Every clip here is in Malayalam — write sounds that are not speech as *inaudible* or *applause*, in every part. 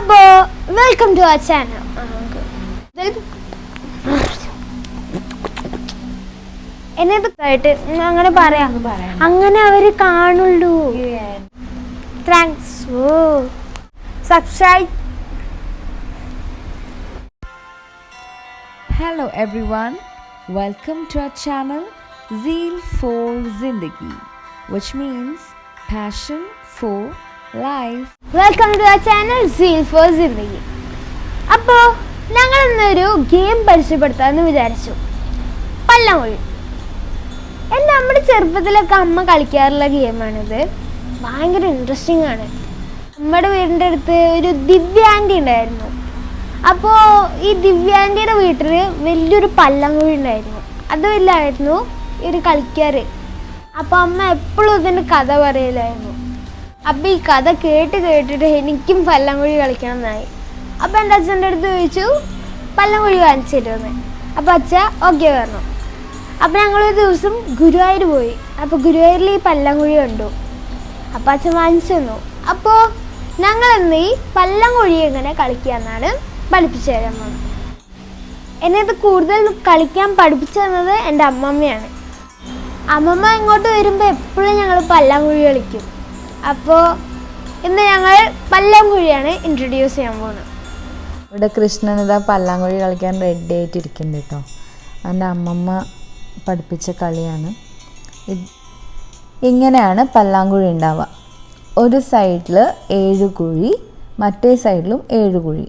അപ്പോ വെൽക്കം ടു ആ ചാനൽ എന്നതൊക്കെയായിട്ട് അങ്ങനെ പറയാം അങ്ങനെ അവർ കാണുള്ളൂ thanks oh subscribe Hello everyone, welcome to our channel Zeal for Zindagi, which means passion for life. Welcome to channel zeal for ഞങ്ങൾ ഇന്നൊരു ഗെയിം പരിചയപ്പെടുത്താമെന്ന് വിചാരിച്ചു. പല്ലമൊഴി എന്റെ നമ്മുടെ ചെറുപ്പത്തിലൊക്കെ അമ്മ കളിക്കാറുള്ള ഗെയിമാണിത് ഭയങ്കര ഇൻട്രസ്റ്റിംഗ് ആണ്. നമ്മുടെ വീടിന്റെ അടുത്ത് ഒരു ദിവ്യാന്റി ഉണ്ടായിരുന്നു. അപ്പോൾ ഈ ദിവ്യാന്റിയുടെ വീട്ടിൽ വലിയൊരു പല്ലങ്കുഴി ഉണ്ടായിരുന്നു. അത് അതുമില്ലായിരുന്നു ഒരു കളിക്കാറ് അപ്പോൾ അമ്മ എപ്പോഴും ഇതിന്റെ കഥ പറയലായിരുന്നു. അപ്പം ഈ കഥ കേട്ട് കേട്ടിട്ട് എനിക്കും പല്ലംകുഴി കളിക്കണം എന്നായി അപ്പം എന്റെ അച്ഛന്റെ അടുത്ത് ചോദിച്ചു പല്ലംകുഴി കാണിച്ചു തരുമെന്ന് അപ്പം അച്ഛ ഓക്കെ പറഞ്ഞു. അപ്പം ഞങ്ങളൊരു ദിവസം ഗുരുവായൂർ പോയി. അപ്പോൾ ഗുരുവായൂരിൽ ഈ പല്ലംകുഴി കണ്ടു. അപ്പം അച്ഛൻ വാങ്ങിച്ചു തന്നു. അപ്പോൾ ഞങ്ങൾ ഇന്ന് ഈ പല്ലംകുഴി എങ്ങനെ കളിക്കുക എന്നാണ് പഠിപ്പിച്ചു തരാൻ പോകുന്നത് എന്നെ ഇത് കൂടുതൽ കളിക്കാൻ പഠിപ്പിച്ചു തന്നത് എന്റെ അമ്മമ്മയാണ്. അമ്മമ്മ ഇങ്ങോട്ട് വരുമ്പോൾ എപ്പോഴും ഞങ്ങൾ പല്ലംകുഴി കളിക്കും. അപ്പോൾ ഇന്ന് ഞങ്ങൾ പല്ലാങ്കുഴിയാണ് ഇൻട്രൊഡ്യൂസ് ചെയ്യാൻ പോകുന്നത്. ഇവിടെ കൃഷ്ണൻ ഇതാ പല്ലാങ്കുഴി കളിക്കാൻ റെഡി ആയിട്ടിരിക്കുന്നുണ്ട് കേട്ടോ. എന്റെ അമ്മമ്മ പഠിപ്പിച്ച കളിയാണ്. ഇങ്ങനെയാണ് പല്ലാങ്കുഴി ഉണ്ടാവുക. ഒരു സൈഡിൽ ഏഴ് കുഴി മറ്റേ സൈഡിലും ഏഴ് കുഴി.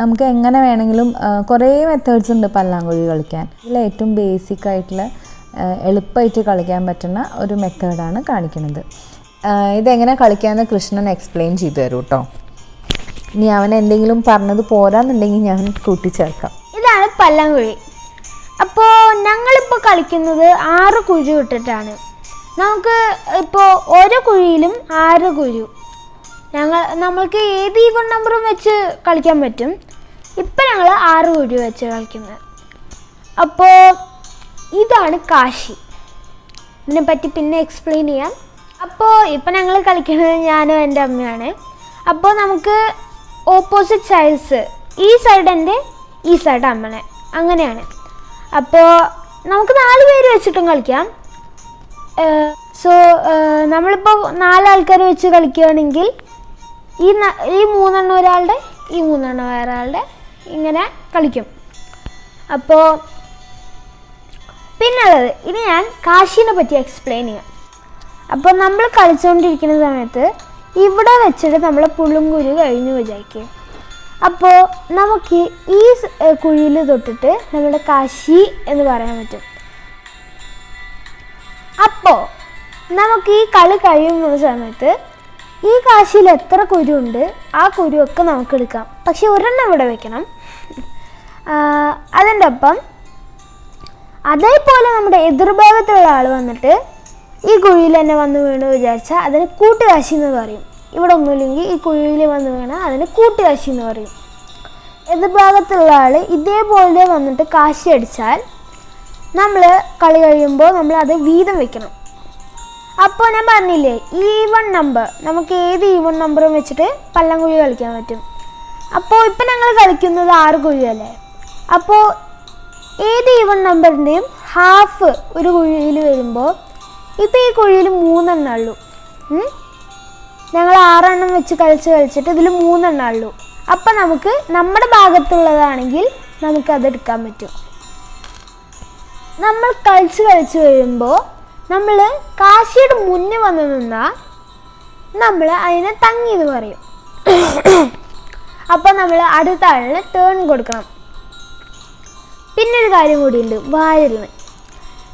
നമുക്ക് എങ്ങനെ വേണമെങ്കിലും കുറേ മെത്തേഡ്സ് ഉണ്ട് പല്ലാങ്കുഴി കളിക്കാൻ. ഇതിൽ ഏറ്റവും ബേസിക് ആയിട്ടുള്ള എളുപ്പമായിട്ട് കളിക്കാൻ പറ്റുന്ന ഒരു മെത്തേഡാണ് കാണിക്കുന്നത്. ഇതെങ്ങനെ കളിക്കാമെന്ന് കൃഷ്ണൻ എക്സ്പ്ലെയിൻ ചെയ്തു തരും കേട്ടോ ഇനി അവൻ എന്തെങ്കിലും പറഞ്ഞത് പോരാന്നുണ്ടെങ്കിൽ ഞാൻ കൂട്ടിച്ചേർക്കാം. ഇതാണ് പല്ലംകുഴി. അപ്പോൾ ഞങ്ങളിപ്പോൾ കളിക്കുന്നത് ആറ് കുഴി ഇട്ടിട്ടാണ്. നമുക്ക് ഇപ്പോൾ ഓരോ കുഴിയിലും ആറ് കുഴി. ഞങ്ങൾ നമ്മൾക്ക് ഏത് ഈവൺ നമ്പറും വെച്ച് കളിക്കാൻ പറ്റും. ഇപ്പം ഞങ്ങൾ ആറ് കുഴി വെച്ച് കളിക്കുന്നത്. അപ്പോൾ ഇതാണ് കാശി. ഇതിനെപ്പറ്റി പിന്നെ എക്സ്പ്ലെയിൻ ചെയ്യാം. അപ്പോൾ ഇപ്പം ഞങ്ങൾ കളിക്കുന്നത് ഞാനും എന്റെ അമ്മയാണ്. അപ്പോൾ നമുക്ക് ഓപ്പോസിറ്റ് സൈഡ്സ് ഈ സൈഡ് എന്റെ ഈ സൈഡ് അമ്മനെ. അങ്ങനെയാണ്. അപ്പോൾ നമുക്ക് നാല് പേര് വെച്ചിട്ടും കളിക്കാം. സോ നമ്മളിപ്പോൾ നാലാൾക്കാർ വെച്ച് കളിക്കുകയാണെങ്കിൽ ഈ ഈ മൂന്നെണ്ണം ഒരാളുടെ ഈ മൂന്നെണ്ണം ഒരാളുടെ ഇങ്ങനെ കളിക്കും. അപ്പോൾ പിന്നുള്ളത് ഇനി ഞാൻ കാശിനെ പറ്റി എക്സ്പ്ലെയിൻ ചെയ്യാം. അപ്പോൾ നമ്മൾ കളിച്ചുകൊണ്ടിരിക്കുന്ന സമയത്ത് ഇവിടെ വെച്ചിട്ട് നമ്മൾ പുളുങ്കുരു കഴിഞ്ഞു വിചാരിക്കും. അപ്പോൾ നമുക്ക് ഈ കുഴിയിൽ തൊട്ടിട്ട് നമ്മുടെ കാശി എന്ന് പറയാൻ പറ്റും. അപ്പോൾ നമുക്ക് ഈ കളി കഴിയുന്ന സമയത്ത് ഈ കാശിയിൽ എത്ര കുരു ഉണ്ട് ആ കുരുവൊക്കെ നമുക്ക് എടുക്കാം. പക്ഷെ ഒരെണ്ണം ഇവിടെ വെക്കണം. അതിന്റെ ഒപ്പം അതേപോലെ നമ്മുടെ എതിർഭാഗത്തുള്ള ആൾ വന്നിട്ട് ഈ കുഴിയിൽ തന്നെ വന്ന് വീണ് വിചാരിച്ചാൽ അതിന് കൂട്ടുകാശി എന്ന് പറയും. ഇവിടെ ഒന്നുമില്ലെങ്കിൽ ഈ കുഴിയിൽ വന്ന് വീണാൽ അതിന് കൂട്ടുകാശി എന്ന് പറയും. എതിർഭാഗത്തുള്ള ആൾ ഇതേപോലെ വന്നിട്ട് കാശി അടിച്ചാൽ നമ്മൾ കളി കഴിയുമ്പോൾ നമ്മൾ അത് വീതം വെക്കണം. അപ്പോൾ ഞാൻ പറഞ്ഞില്ലേ ഈവൺ നമ്പർ നമുക്ക് ഏത് ഈവൺ നമ്പറും വെച്ചിട്ട് പല്ലംകുഴി കളിക്കാൻ പറ്റും. അപ്പോൾ ഇപ്പം ഞങ്ങൾ കളിക്കുന്നത് ആറ് കുഴിയല്ലേ? അപ്പോൾ ഏത് ഈവൺ നമ്പറിന്റെയും ഹാഫ് ഒരു കുഴിയിൽ വരുമ്പോൾ ഇപ്പോൾ ഈ കുഴിയിൽ മൂന്നെണ്ണേ ഉള്ളൂ? ഞങ്ങൾ ആറെണ്ണം വെച്ച് കളിച്ച് കളിച്ചിട്ട് ഇതിൽ മൂന്നെണ്ണേ ഉള്ളൂ. അപ്പം നമുക്ക് നമ്മുടെ ഭാഗത്തുള്ളതാണെങ്കിൽ നമുക്കത് എടുക്കാൻ പറ്റും. നമ്മൾ കളിച്ച് കളിച്ച് വരുമ്പോൾ നമ്മൾ കാശിയുടെ മുന്നേ വന്ന് നിന്നാൽ നമ്മൾ അതിനെ തങ്ങി എന്ന് പറയും. അപ്പോൾ നമ്മൾ അടുത്ത ആളിന് ടേൺ കൊടുക്കണം. പിന്നൊരു കാര്യം കൂടിയുണ്ട് വാഴലിന്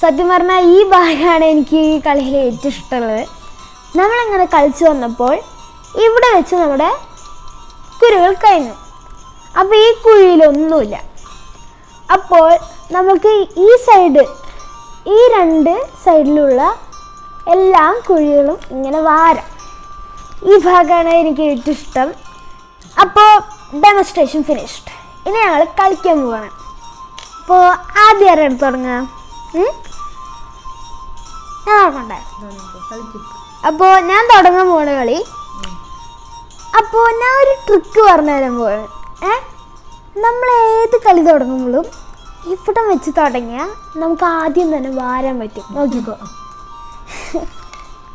സത്യം പറഞ്ഞാൽ ഈ ഭാഗമാണ് എനിക്ക് ഈ കളിയിൽ ഏറ്റവും ഇഷ്ടമുള്ളത്. നമ്മളങ്ങനെ കളിച്ചു വന്നപ്പോൾ ഇവിടെ വെച്ച് നമ്മുടെ കുരുകൾ കഴിഞ്ഞു. അപ്പോൾ ഈ കുഴിയിലൊന്നുമില്ല. അപ്പോൾ നമുക്ക് ഈ സൈഡ് ഈ രണ്ട് സൈഡിലുള്ള എല്ലാ കുഴികളും ഇങ്ങനെ വാരാം. ഈ ഭാഗമാണ് എനിക്ക് ഏറ്റവും ഇഷ്ടം. അപ്പോൾ ഡെമോൺസ്ട്രേഷൻ ഫിനിഷ്ഡ് ഇനി ഞങ്ങൾ കളിക്കാൻ പോവാണ്. അപ്പോൾ ആദ്യം ആരാണ് അടുത്ത് തുടങ്ങാം ഉം? ഞാൻ അപ്പോൾ ഞാൻ തുടങ്ങാൻ പോണ കളി? അപ്പോൾ ഞാൻ ഒരു ട്രിക്ക് പറഞ്ഞുതരാൻ പോവാണ്. ഏ? നമ്മൾ ഏത് കളി തുടങ്ങുമ്പോഴും ഇവിടം വെച്ച് തുടങ്ങിയാൽ നമുക്ക് ആദ്യം തന്നെ വാരാൻ പറ്റും. നോക്കിക്കോ. *laughs*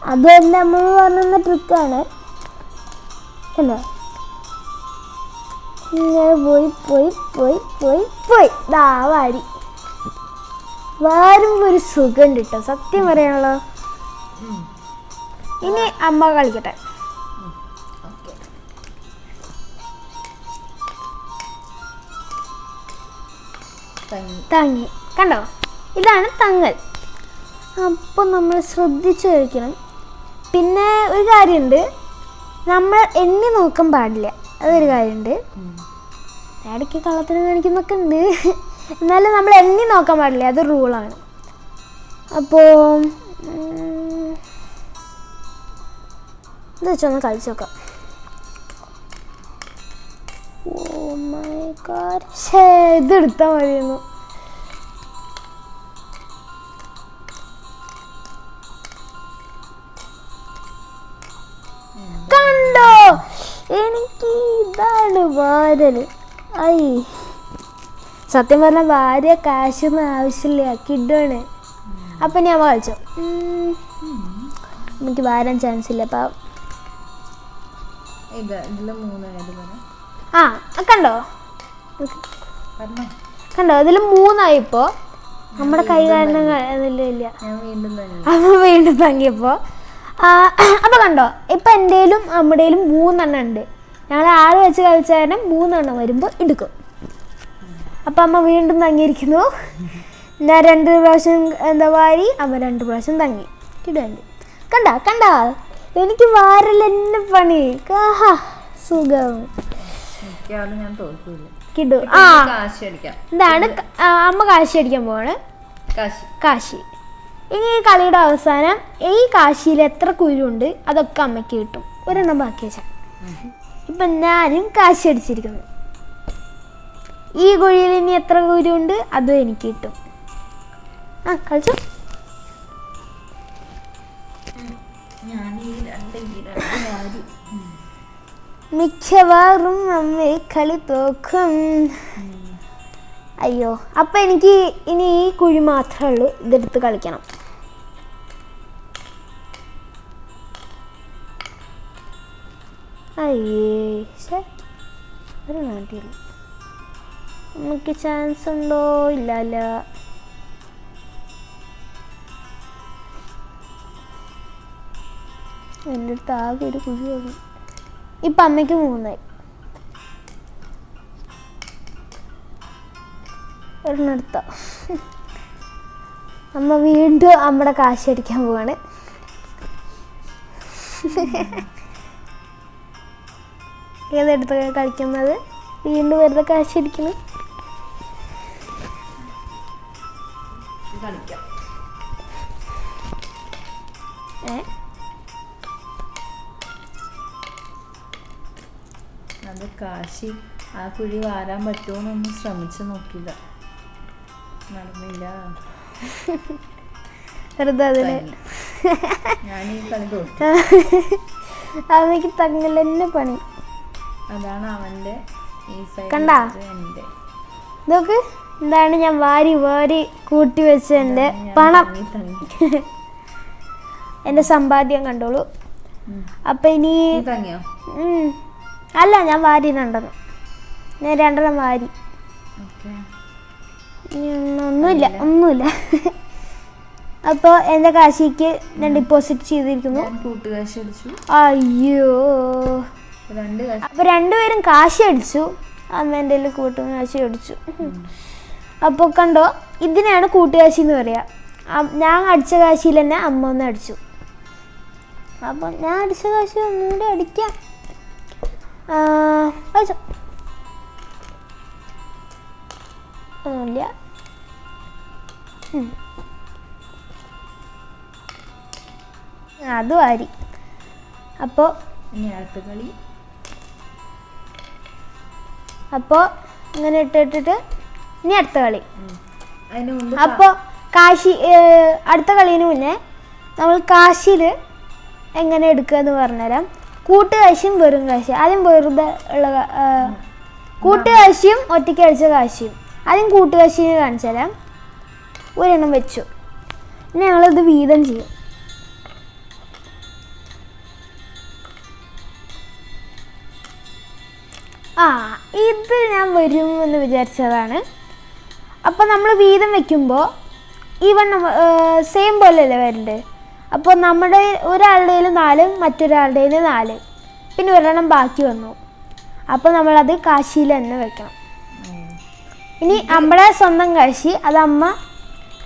അത് എന്റെ അമ്മ പറഞ്ഞ ട്രിക്കാണ് കണ്ടോ ഇങ്ങനെ പോയി പോയി പോയി പോയി പോയി. ദാ വാരി. വാരുമ്പോൾ ഒരു സുഖം കിട്ടോ സത്യം പറയാനുള്ളോ? ഇനി അമ്മ കളിക്കട്ടെ. തങ്ങി. കണ്ടോ? ഇതാണ് തങ്ങൽ. അപ്പോൾ നമ്മൾ ശ്രദ്ധിച്ചു കഴിക്കണം പിന്നെ ഒരു കാര്യമുണ്ട് നമ്മൾ എണ്ണി നോക്കാൻ പാടില്ല. അതൊരു കാര്യമുണ്ട് ഇടയ്ക്ക് കള്ളത്തിന് കാണിക്കുന്നൊക്കെ ഉണ്ട് എന്നാലും നമ്മൾ എണ്ണി നോക്കാൻ പാടില്ല? അത് റൂളാണ് അപ്പോൾ ഇത് വെച്ചൊന്ന് കളിച്ചു നോക്കാം. ഓ മൈ ഷേ ഇത് എടുത്താൽ മതിയെന്നു. കണ്ടോ? എനിക്ക് ഇതാണ് വാരൽ ഐ. സത്യം പറഞ്ഞാൽ ഭാര്യ കാശൊന്നും ആവശ്യമില്ല കിഡാണ് അപ്പം ഞാൻ വായിച്ചു. എനിക്ക് വാരാൻ ചാൻസ് ഇല്ല അപ്പം ഇതിൽ ആ കണ്ടോ? കണ്ടോ? അതിൽ മൂന്നായിപ്പോ നമ്മുടെ കൈ കാരണം ഇല്ല. ഞാൻ വീണ്ടും തങ്ങിയപ്പോ. അപ്പൊ കണ്ടോ? ഇപ്പൊ എന്റെയിലും നമ്മുടെ മൂന്നെണ്ണം ഉണ്ട്. ഞങ്ങൾ ആറ് വെച്ച് കളിച്ച കാരണം മൂന്നെണ്ണം വരുമ്പോൾ എടുക്കും. അപ്പം അമ്മ വീണ്ടും തങ്ങിയിരിക്കുന്നു. ഞാൻ രണ്ട് പ്രാവശ്യം എന്താ വാരി അമ്മ രണ്ട് പ്രാവശ്യം തങ്ങി. കിടുണ്ട് കണ്ട കണ്ടാ? എനിക്ക് വാരലെന്നെ പണി. ആഹാ സുഖം. കിടു. ആ. ഇതാണ് അമ്മ കാശി അടിക്കാൻ പോവാണ്. കാശ്. കാശി. ഇനി ഈ കളിയുടെ അവസാനം ഈ കാശിയിൽ എത്ര കുരുണ്ട് അതൊക്കെ അമ്മയ്ക്ക് കിട്ടും. ഒരെണ്ണം ബാക്കി വെച്ചാൽ ഇപ്പം ഞാനും കാശി അടിച്ചിരിക്കുന്നു. ഈ കുഴിയിൽ ഇനി എത്ര കുരുണ്ട്? അതും എനിക്ക് കിട്ടും. ആ കളിച്ചു. മിക്കവാറും അമ്മ കളി തോക്കും. അയ്യോ അപ്പം എനിക്ക് ഇനി ഈ കുഴി മാത്രമേ ഉള്ളൂ. ഇതെടുത്ത് കളിക്കണം. അയ്യേ. ഒരു നാട്ടില്ല നമുക്ക് ചാൻസ് ഉണ്ടോ? ഇല്ല അല്ല എന്റെ അടുത്ത് ആകെ ഒരു കുഴി വന്നു ഇപ്പം അമ്മയ്ക്ക് മൂന്നായി. ഒരെണ്ണടുത്ത അമ്മ വീണ്ടും നമ്മുടെ കാശ് അടിക്കാൻ പോവാണ്. ഏതെടുത്ത് കളിക്കുന്നത്? വീണ്ടും വെറുതെ കാശ് അടിക്കുന്നു കളിക്കാം ഏ? അത് കാശി ആ കുഴി വാരാൻ പറ്റുമോന്നൊന്നും ശ്രമിച്ചു നോക്കില്ല നടന്നില്ല. വെറുതെ അതിന് ഞാൻ ഈ കളി തോറ്റു തന്നെ പണി. അതാണ് അവന്റെ ഈ സൈഡ് കണ്ടാ? എന്റെ ഇതൊക്കെ എന്താണ് ഞാൻ വാരി വാരി കൂട്ടി വെച്ചിട്ടുണ്ട് പണം. *laughs* എന്റെ സമ്പാദ്യം കണ്ടോളൂ. അപ്പൊ ഇനി. അല്ല ഞാൻ വാരി രണ്ടെണ്ണം. ഞാൻ രണ്ടെണ്ണം വാരി. ഒന്നുമില്ല ഒന്നുമില്ല. *laughs* അപ്പോൾ എന്റെ കാശിക്ക് ഞാൻ ഡിപ്പോസിറ്റ് ചെയ്തിരിക്കുന്നു. കൂട്ടുകാശ് അയ്യോ. അപ്പോൾ രണ്ടുപേരും കാശി അടിച്ചു. അമ്മേന്റെ എന്റെ കൂട്ടും കാശി അടിച്ചു അപ്പോൾ കണ്ടോ ഇതിനെയാണ് കൂട്ടുകാശി എന്ന് പറയുക ഞാൻ അടിച്ച കാശിയിൽ തന്നെ അമ്മ ഒന്ന് അടിച്ചു. അപ്പം ഞാൻ അടിച്ച കാശി ഒന്നുകൂടി അടിക്കാം. അടിച്ചോ. ഒന്നുമില്ല. അത് വാരി. അപ്പോൾ കളി. അപ്പോൾ ഇങ്ങനെ ഇട്ടിട്ടിട്ട് ഇനി അടുത്ത കളി. അപ്പോൾ കാശി അടുത്ത കളീന് മുന്നേ നമ്മൾ കാശിയിൽ എങ്ങനെ എടുക്കുക എന്ന് പറഞ്ഞുതരാം. കൂട്ടുകാശിയും വെറും കാശി ആദ്യം വെറുതെ ഉള്ള കൂട്ടുകാശിയും ഒറ്റയ്ക്ക് അടിച്ച കാശിയും. ആദ്യം കൂട്ടുകാശിനെ കാണിച്ചു തരാം. ഒരെണ്ണം വെച്ചു. ഇനി ഞങ്ങളിത് വീതം ചെയ്യും. ആ ഇത് ഞാൻ വരും എന്ന് വിചാരിച്ചതാണ്. അപ്പോൾ നമ്മൾ വീതം വെക്കുമ്പോൾ ഈ വണ്ണം സെയിം പോലെയല്ലേ വരണ്ടേ? അപ്പോൾ നമ്മുടെ ഒരാളുടെ നാല് മറ്റൊരാളുടെ നാല്. പിന്നെ ഒരെണ്ണം ബാക്കി വന്നു. അപ്പോൾ നമ്മളത് കാശിയിൽ തന്നെ വെക്കണം. ഇനി നമ്മുടെ സ്വന്തം കാശി അത് അമ്മ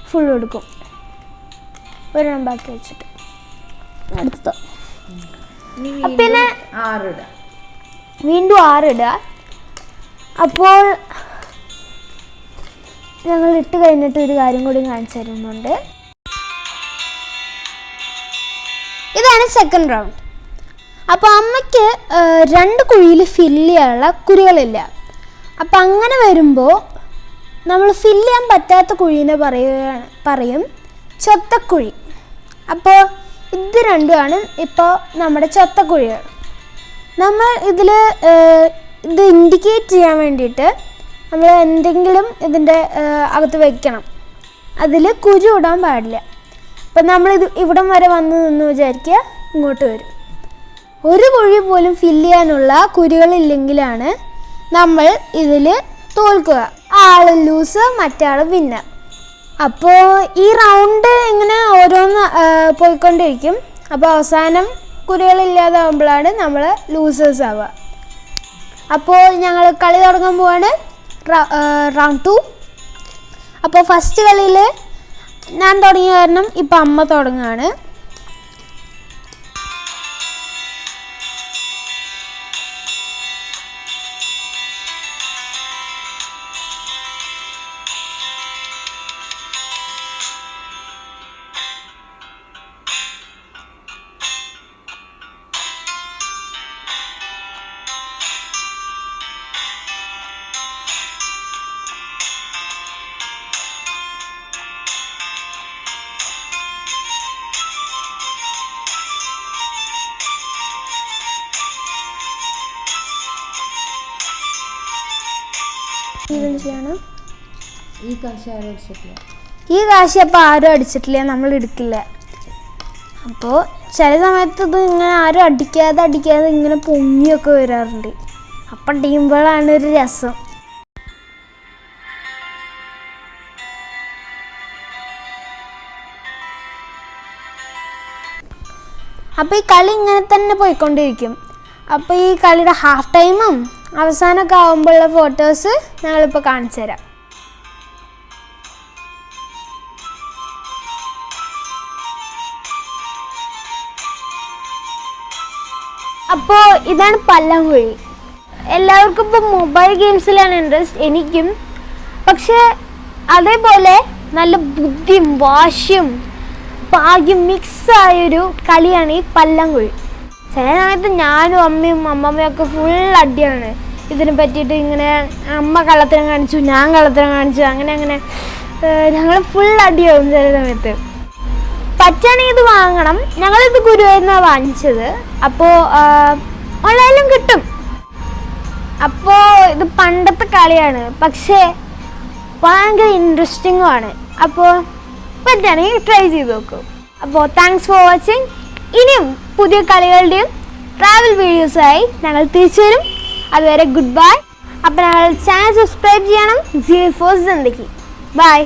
ഫുൾ കൊടുക്കും. ഒരെണ്ണം ബാക്കി വെച്ചിട്ട്. അടുത്ത പിന്നെ വീണ്ടും ആറിടുക അപ്പോൾ ഞങ്ങൾ ഇട്ട് കഴിഞ്ഞിട്ട് ഒരു കാര്യം കൂടി കാണിച്ചു തരുന്നുണ്ട്. ഇതാണ് സെക്കൻഡ് റൗണ്ട് അപ്പോൾ അമ്മയ്ക്ക് രണ്ട് കുഴിയിൽ ഫില്ല് ചെയ്യാനുള്ള കുഴികളില്ല അപ്പം അങ്ങനെ വരുമ്പോൾ നമ്മൾ ഫില്ല് ചെയ്യാൻ പറ്റാത്ത കുഴീനെ പറയുകയാണ് പറയും ചൊത്തക്കുഴി. അപ്പോൾ ഇത് രണ്ടുമാണ് ഇപ്പോൾ നമ്മുടെ ചൊത്തക്കുഴികൾ. നമ്മൾ ഇതിൽ ഇത് ഇൻഡിക്കേറ്റ് ചെയ്യാൻ വേണ്ടിയിട്ട് നമ്മൾ എന്തെങ്കിലും ഇതിന്റെ അകത്ത് വെക്കണം. അതിൽ കുരു ഇടാൻ പാടില്ല. അപ്പം നമ്മളിത് ഇവിടം വരെ വന്ന് നിന്ന് വിചാരിക്കുക ഇങ്ങോട്ട് വരും. ഒരു കുഴി പോലും ഫില്ല് ചെയ്യാനുള്ള കുരുകളില്ലെങ്കിലാണ് നമ്മൾ ഇതിൽ തോൽക്കുക. ആൾ ലൂസ് മറ്റാൾ വിന്നർ അപ്പോൾ ഈ റൗണ്ട് ഇങ്ങനെ ഓരോന്ന് പോയിക്കൊണ്ടിരിക്കും. അപ്പോൾ അവസാനം കുരുകളില്ലാതാവുമ്പോഴാണ് നമ്മൾ ലൂസേഴ്സ് ആവുക. അപ്പോൾ ഞങ്ങൾ കളി തുടങ്ങാൻ പോവാണ്. റൗണ്ട് ടു അപ്പോൾ ഫസ്റ്റ് കളിയിൽ ഞാൻ തുടങ്ങിയ കാരണം ഇപ്പം അമ്മ തുടങ്ങുകയാണ് ഈ കാശി അപ്പോൾ ആരും അടിച്ചിട്ടില്ല നമ്മൾ എടുക്കില്ല. അപ്പോൾ ചില സമയത്ത് ഇത് ഇങ്ങനെ ആരും അടിക്കാതെ അടിക്കാതെ ഇങ്ങനെ പൊങ്ങിയൊക്കെ വരാറുണ്ട്. അപ്പം അടിക്കുമ്പോഴാണ് ഒരു രസം. അപ്പോൾ ഈ കളി ഇങ്ങനെ തന്നെ പോയിക്കൊണ്ടിരിക്കും. അപ്പോൾ ഈ കളിയുടെ ഹാഫ് ടൈമും അവസാനമൊക്കെ ആകുമ്പോഴുള്ള ഫോട്ടോസ് ഞങ്ങളിപ്പോൾ കാണിച്ചു തരാം അപ്പോൾ ഇതാണ് പല്ലംകുഴി എല്ലാവർക്കും ഇപ്പോൾ മൊബൈൽ ഗെയിംസിലാണ് ഇൻട്രസ്റ്റ് എനിക്കും. പക്ഷേ അതേപോലെ നല്ല ബുദ്ധിയും വാശിയും ഭാഗ്യം മിക്സായൊരു കളിയാണ് ഈ പല്ലംകുഴി ചില സമയത്ത് ഞാനും അമ്മയും അമ്മമ്മയും ഒക്കെ ഫുൾ അടിയാണ്. ഇതിനെ പറ്റിയിട്ട് ഇങ്ങനെ അമ്മ കള്ളത്തരം കാണിച്ചു ഞാൻ കള്ളത്തരം കാണിച്ചു അങ്ങനെ അങ്ങനെ. ഞങ്ങൾ ഫുൾ അടിയാവും ചില സമയത്ത്. പറ്റുകയാണെങ്കിൽ ഇത് വാങ്ങണം. ഞങ്ങളിത് ഗുരുവായൂരിന്നാണ് വാങ്ങിച്ചത്. അപ്പോൾ ഓൺലൈനിലും കിട്ടും. അപ്പോൾ ഇത് പണ്ടത്തെ കളിയാണ്. പക്ഷേ ഭയങ്കര ഇൻട്രസ്റ്റിംഗും ആണ്. അപ്പോൾ പറ്റുകയാണെങ്കിൽ ട്രൈ ചെയ്ത് നോക്കൂ. അപ്പോൾ താങ്ക്സ് ഫോർ വാച്ചിങ് ഇനിയും പുതിയ കളികളുടെയും ട്രാവൽ വീഡിയോസായി ഞങ്ങൾ തിരിച്ചു വരും. അതുവരെ ഗുഡ് ബൈ അപ്പോൾ ഞങ്ങൾ ചാനൽ സബ്സ്ക്രൈബ് ചെയ്യണം ജി ഫോർ സിന്ദഗി ബൈ